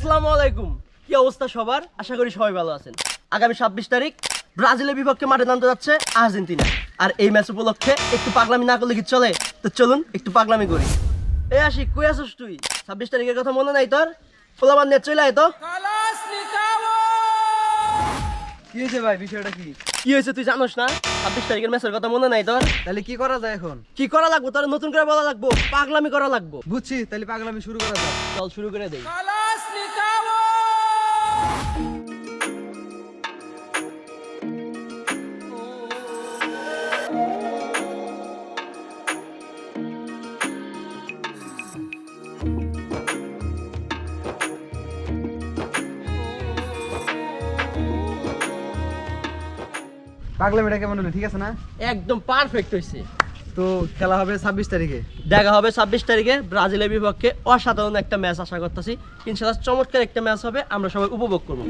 আসসালামু আলাইকুম। কি অবস্থা সবার? আশা করি সবাই ভালো আছেন। আগামী ছাব্বিশ তারিখ ব্রাজিলের বিপক্ষে মাঠে নামতে যাচ্ছে আর্জেন্টিনা। আর এই ম্যাচ উপলক্ষে একটু পাগলামি না করলে কি চলে? তো চলুন একটু পাগলামি করি। এ আসি কই আছিস তুই? ছাব্বিশ তারিখের কথা মনে নাই তোর? পোলাবার নেট চলে আয় তো। কি হয়েছে ভাই? বিষয়টা কি? কি হয়েছে তুই জানোস না? ছাব্বিশ তারিখের ম্যাচের কথা মনে নাই তোর? তাহলে কি করা যায় এখন? কি করা লাগবো তোর? নতুন করে বলা লাগবো। পাগলামি করা লাগবো। বুঝছি তাহলে পাগলামি শুরু করা যাক। চল শুরু করে দেই। পাগলামিটা কেমন হলো? ঠিক আছে না? একদম পারফেক্ট হয়েছে তো খেলা হবে ছাব্বিশ তারিখে? দেখা হবে ছাব্বিশ তারিখে ব্রাজিলের বিপক্ষে। অসাধারণ একটা ম্যাচ আশা করতেছি। ইনশাল্লাহ চমৎকার একটা ম্যাচ হবে আমরা সবাই উপভোগ করব।